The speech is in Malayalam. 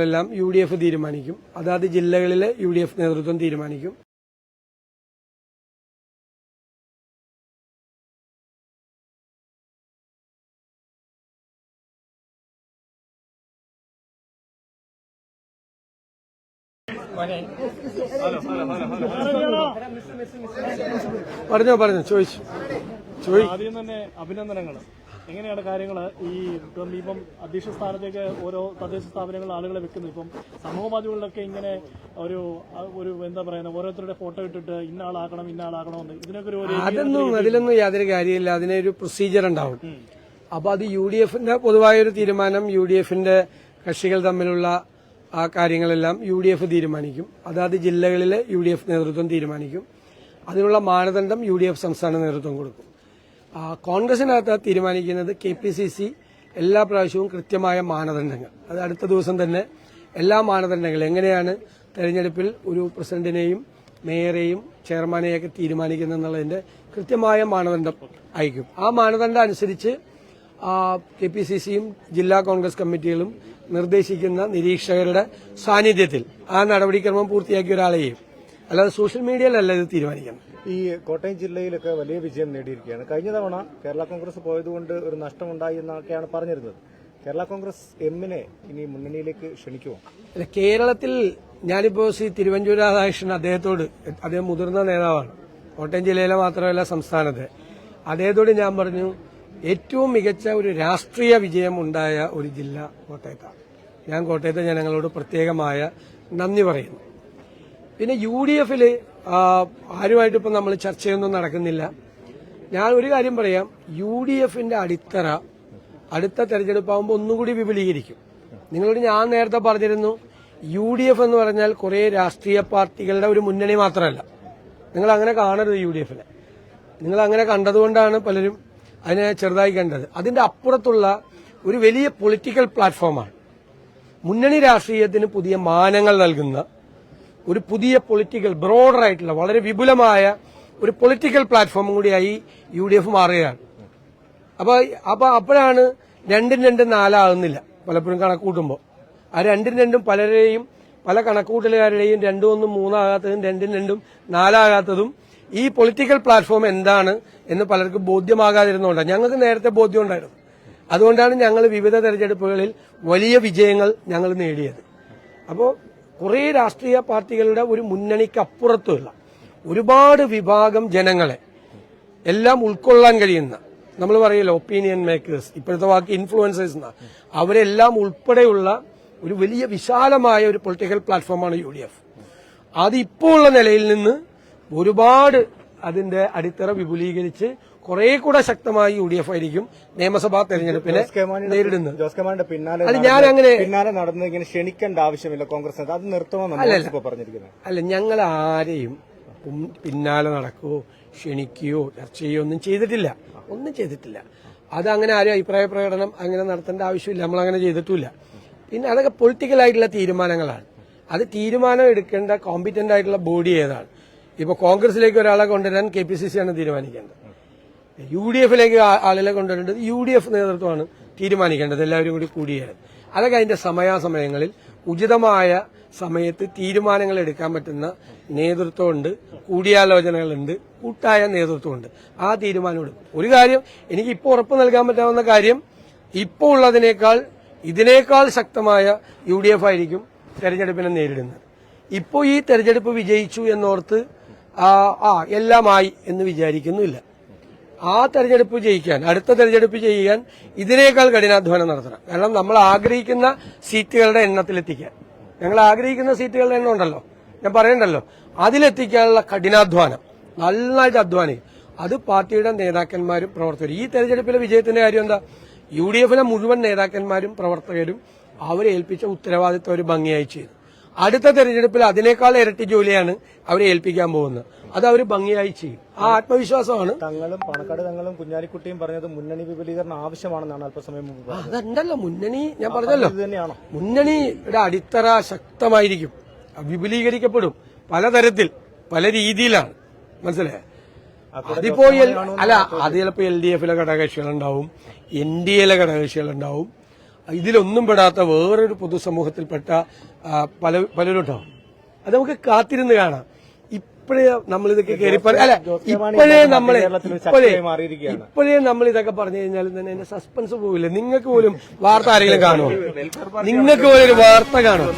എല്ലാം യു ഡി എഫ് തീരുമാനിക്കും. അതാത് ജില്ലകളിലെ യു ഡി എഫ് നേതൃത്വം തീരുമാനിക്കും. പറഞ്ഞോ പറഞ്ഞോ ചോദിച്ചു. ആദ്യം തന്നെ അഭിനന്ദനങ്ങൾ എങ്ങനെയാണ് കാര്യങ്ങൾ ഈ ഇപ്പം അധ്യക്ഷ സ്ഥാനത്തേക്ക് ഓരോ തദ്ദേശ സ്ഥാപനങ്ങൾ ആളുകളെ വെക്കുന്നു? ഇപ്പം സമൂഹ മാധ്യമങ്ങളിലൊക്കെ ഇങ്ങനെ ഒരു ഒരു എന്താ പറയുന്നത് ഓരോരുത്തരുടെ ഫോട്ടോ ഇട്ടിട്ട് ഇന്ന ആളാക്കണം ഇന്ന ആളാക്കണം എന്ന് ഇതിനൊക്കെ ഒരു അതൊന്നും അതിലൊന്നും യാതൊരു കാര്യമില്ല. അതിനൊരു പ്രൊസീജിയർ ഉണ്ടാവും. അപ്പൊ അത് യു ഡി എഫിന്റെ പൊതുവായൊരു തീരുമാനം യു ഡി എഫിന്റെ കക്ഷികൾ തമ്മിലുള്ള ആ കാര്യങ്ങളെല്ലാം യു ഡി എഫ് തീരുമാനിക്കും അതാത് ജില്ലകളിലെ യു ഡി എഫ് നേതൃത്വം തീരുമാനിക്കും. അതിനുള്ള മാനദണ്ഡം യു ഡി എഫ് സംസ്ഥാന നേതൃത്വം കൊടുക്കും. കോൺഗ്രസിനകത്ത് തീരുമാനിക്കുന്നത് കെ പി സി സി എല്ലാ പ്രാവശ്യവും കൃത്യമായ മാനദണ്ഡങ്ങൾ. അത് അടുത്ത ദിവസം തന്നെ എല്ലാ മാനദണ്ഡങ്ങളും. എങ്ങനെയാണ് തെരഞ്ഞെടുപ്പിൽ ഒരു പ്രസിഡന്റിനെയും മേയറെയും ചെയർമാനെയൊക്കെ തീരുമാനിക്കുന്നത് എന്നുള്ളതിന്റെ കൃത്യമായ മാനദണ്ഡം അയക്കും ആ മാനദണ്ഡം അനുസരിച്ച് കെ പി സി സിയും ജില്ലാ കോൺഗ്രസ് കമ്മിറ്റികളും നിർദ്ദേശിക്കുന്ന നിരീക്ഷകരുടെ സാന്നിധ്യത്തിൽ ആ നടപടിക്രമം പൂർത്തിയാക്കിയ ഒരാളെയും. അല്ലാതെ സോഷ്യൽ മീഡിയയിലല്ല ഇത് തീരുമാനിക്കുന്നത്. ഈ കോട്ടയം ജില്ലയിലൊക്കെ വലിയ വിജയം നേടിയിരിക്കുകയാണ്. കഴിഞ്ഞ തവണ കേരള കോൺഗ്രസ് പോയതുകൊണ്ട് ഒരു നഷ്ടമുണ്ടായി എന്നൊക്കെയാണ് പറഞ്ഞിരുന്നത്. കേരള കോൺഗ്രസ് എമ്മിനെ ഇനി മുന്നണിയിലേക്ക് ക്ഷണിക്കുമോ? അല്ല കേരളത്തിൽ ഞാനിപ്പോ ശ്രീ തിരുവഞ്ചൂർ രാധാകൃഷ്ണൻ അദ്ദേഹത്തോട് അദ്ദേഹം മുതിർന്ന നേതാവാണ്. കോട്ടയം ജില്ലയിലെ മാത്രമല്ല സംസ്ഥാനത്തെ. അദ്ദേഹത്തോട് ഞാൻ പറഞ്ഞു ഏറ്റവും മികച്ച ഒരു രാഷ്ട്രീയ വിജയം ഉണ്ടായ ഒരു ജില്ല കോട്ടയത്താണ്. ഞാൻ കോട്ടയത്തെ ജനങ്ങളോട് പ്രത്യേകമായ നന്ദി പറയുന്നു. പിന്നെ യു ഡി എഫിൽ ആരുമായിട്ട് ഇപ്പം നമ്മൾ ചർച്ചയൊന്നും നടക്കുന്നില്ല. ഞാൻ ഒരു കാര്യം പറയാം. യു ഡി എഫിന്റെ അടിത്തറ അടുത്ത തെരഞ്ഞെടുപ്പാകുമ്പോൾ ഒന്നുകൂടി വിപുലീകരിക്കും. നിങ്ങളോട് ഞാൻ നേരത്തെ പറഞ്ഞിരുന്നു യു ഡി എഫ് എന്ന് പറഞ്ഞാൽ കുറെ രാഷ്ട്രീയ പാർട്ടികളുടെ ഒരു മുന്നണി മാത്രമല്ല. നിങ്ങൾ അങ്ങനെ കാണരുത് യു ഡി എഫിനെ നിങ്ങൾ അങ്ങനെ കണ്ടതുകൊണ്ടാണ് പലരും അതിനെ ചെറുതായി കണ്ടത്. അതിന്റെ അപ്പുറത്തുള്ള ഒരു വലിയ പൊളിറ്റിക്കൽ പ്ലാറ്റ്ഫോമാണ്. മുന്നണി രാഷ്ട്രീയത്തിന് പുതിയ മാനങ്ങൾ നൽകുന്ന ഒരു പുതിയ പൊളിറ്റിക്കൽ ബ്രോഡർ ആയിട്ടുള്ള വളരെ വിപുലമായ ഒരു പൊളിറ്റിക്കൽ പ്ലാറ്റ്ഫോം കൂടിയായി യു ഡി എഫ് മാറുകയാണ്. അപ്പൊ അപ്പൊ അപ്പോഴാണ് രണ്ടും രണ്ടും നാലാകുന്നില്ല പലപ്പോഴും കണക്കൂട്ടുമ്പോൾ. ആ രണ്ടും രണ്ടും പലരെയും പല കണക്കൂട്ടലുകാരുടെയും രണ്ടും ഒന്നും മൂന്നാകാത്തതും രണ്ടും രണ്ടും നാലാകാത്തതും ഈ പൊളിറ്റിക്കൽ പ്ലാറ്റ്ഫോം എന്താണ് എന്ന് പലർക്കും ബോധ്യമാകാതിരുന്നുകൊണ്ടാണ് ഞങ്ങൾക്ക് നേരത്തെ ബോധ്യം ഉണ്ടായിരുന്നു അതുകൊണ്ടാണ് ഞങ്ങൾ വിവിധ തെരഞ്ഞെടുപ്പുകളിൽ വലിയ വിജയങ്ങൾ ഞങ്ങൾ നേടിയത്. അപ്പോൾ കുറേ രാഷ്ട്രീയ പാർട്ടികളുടെ ഒരു മുന്നണിക്ക് അപ്പുറത്തുള്ള ഒരുപാട് വിഭാഗം ജനങ്ങളെ എല്ലാം ഉൾക്കൊള്ളാൻ കഴിയുന്ന നമ്മൾ പറയല്ലോ ഒപ്പീനിയൻ മേക്കേഴ്സ് ഇപ്പോഴത്തെ വാക്ക് ഇൻഫ്ലുവൻസേഴ്സ് എന്ന അവരെല്ലാം ഉൾപ്പെടെയുള്ള ഒരു വലിയ വിശാലമായ ഒരു പൊളിറ്റിക്കൽ പ്ലാറ്റ്ഫോമാണ് യു ഡി എഫ്. അത് ഇപ്പോൾ ഉള്ള നിലയിൽ നിന്ന് ഒരുപാട് അതിന്റെ അടിത്തറ വിപുലീകരിച്ച് കുറെ കൂടെ ശക്തമായി യു ഡി എഫ് ആയിരിക്കും നിയമസഭാ തെരഞ്ഞെടുപ്പിനെ നേരിടുന്നത്. ജോസ് കെ പിന്നാലെ അത് ഞാൻ അങ്ങനെ- പിന്നാലെ നടന്ന് ഇങ്ങനെ ക്ഷണിക്കേണ്ട ആവശ്യമില്ല കോൺഗ്രസ് അത് നിർത്തണമെന്നാണ് പറഞ്ഞിരിക്കുന്നത്. അല്ല ഞങ്ങൾ ആരെയും പിന്നാലെ നടക്കുകയോ ക്ഷണിക്കുകയോ ചർച്ച ചെയ്യുകയോ ഒന്നും ചെയ്തിട്ടില്ല. ഒന്നും ചെയ്തിട്ടില്ല. അത് അങ്ങനെ ആരും അഭിപ്രായ പ്രകടനം അങ്ങനെ നടത്തേണ്ട ആവശ്യമില്ല. നമ്മൾ അങ്ങനെ ചെയ്തിട്ടില്ല പിന്നെ അതൊക്കെ പൊളിറ്റിക്കൽ ആയിട്ടുള്ള തീരുമാനങ്ങളാണ്. അത് തീരുമാനം എടുക്കേണ്ട കോമ്പിറ്റന്റ് ആയിട്ടുള്ള ബോഡി ഏതാണ്? ഇപ്പൊ കോൺഗ്രസിലേക്ക് ഒരാളെ കൊണ്ടുവരാൻ കെ പി സി സി ആണ് തീരുമാനിക്കേണ്ടത്. യു ഡി എഫിലേക്ക് ആളുകളെ കൊണ്ടുവരേണ്ടത് യു ഡി എഫ് നേതൃത്വമാണ് തീരുമാനിക്കേണ്ടത് എല്ലാവരും കൂടി കൂടിയാണ് അതൊക്കെ അതിന്റെ സമയാസമയങ്ങളിൽ ഉചിതമായ സമയത്ത് തീരുമാനങ്ങൾ എടുക്കാൻ പറ്റുന്ന നേതൃത്വമുണ്ട് കൂടിയാലോചനകളുണ്ട് കൂട്ടായ നേതൃത്വമുണ്ട്. ആ തീരുമാനം എടുക്കും. ഒരു കാര്യം എനിക്ക് ഇപ്പോൾ ഉറപ്പ് നൽകാൻ പറ്റാവുന്ന കാര്യം ഇപ്പോൾ ഉള്ളതിനേക്കാൾ ഇതിനേക്കാൾ ശക്തമായ യു ആയിരിക്കും തെരഞ്ഞെടുപ്പിനെ നേരിടുന്നത്. ഇപ്പോൾ ഈ തെരഞ്ഞെടുപ്പ് വിജയിച്ചു എന്നോർത്ത് ആ എല്ലാമായി എന്ന് വിചാരിക്കുന്നില്ല ആ തെരഞ്ഞെടുപ്പ് ജയിക്കാൻ അടുത്ത തെരഞ്ഞെടുപ്പ് ചെയ്യാൻ ഇതിനേക്കാൾ കഠിനാധ്വാനം നടത്തണം. കാരണം നമ്മൾ ആഗ്രഹിക്കുന്ന സീറ്റുകളുടെ എണ്ണത്തിലെത്തിക്കാൻ. ഞങ്ങൾ ആഗ്രഹിക്കുന്ന സീറ്റുകളുടെ എണ്ണം ഉണ്ടല്ലോ. ഞാൻ പറയണ്ടല്ലോ. അതിലെത്തിക്കാനുള്ള കഠിനാധ്വാനം. നന്നായിട്ട് അധ്വാനിക്കും. അത് പാർട്ടിയുടെ നേതാക്കന്മാരും പ്രവർത്തകരും. ഈ തെരഞ്ഞെടുപ്പിലെ വിജയത്തിന്റെ കാര്യം എന്താ? യു ഡി എഫിലെ മുഴുവൻ നേതാക്കന്മാരും പ്രവർത്തകരും അവരെ ഏൽപ്പിച്ച ഉത്തരവാദിത്വം ഒരു ഭംഗിയായി ചെയ്തു. അടുത്ത തെരഞ്ഞെടുപ്പിൽ അതിനേക്കാൾ ഇരട്ടി ജോലിയാണ് അവരെ ഏൽപ്പിക്കാൻ പോകുന്നത്. അത് അവർ ഭംഗിയായി ചെയ്യും. ആ ആത്മവിശ്വാസമാണ്. തങ്ങളും പണക്കാട് തങ്ങളും കുഞ്ഞാലിക്കുട്ടിയും പറഞ്ഞത് മുന്നണി വിപുലീകരണം ആവശ്യമാണെന്നാണ് അല്പസമയം മുമ്പ് അതുണ്ടല്ലോ മുന്നണി ഞാൻ പറഞ്ഞല്ലോ. മുന്നണിയുടെ അടിത്തറ ശക്തമായിരിക്കും. വിപുലീകരിക്കപ്പെടും. പലതരത്തിൽ പല രീതിയിലാണ്. മനസ്സിലായോ? അതിപ്പോ അല്ല അത് ചിലപ്പോ എൽ ഡി എഫിലെ ഘടകകക്ഷികളുണ്ടാവും. എൻ ഡി എയിലെ ഘടകകക്ഷികളുണ്ടാവും. ഇതിലൊന്നും പെടാത്ത വേറൊരു പൊതുസമൂഹത്തിൽപ്പെട്ട പല പലരുണ്ടാവും അത് നമുക്ക് കാത്തിരുന്ന് കാണാം. ഇപ്പോഴേ നമ്മൾ ഇതൊക്കെ കയറി പറ- അല്ല ഇപ്പോഴേ നമ്മളെ ഇപ്പോഴേ മാറിയിരിക്കുകയാണ്. ഇപ്പോഴേ നമ്മൾ ഇതൊക്കെ പറഞ്ഞു കഴിഞ്ഞാൽ തന്നെ എന്റെ സസ്പെൻസ് പോവില്ല. നിങ്ങൾക്ക് പോലും വാർത്ത ആരെങ്കിലും കാണുമോ? നിങ്ങൾക്ക് പോലും ഒരു വാർത്ത കാണുമോ?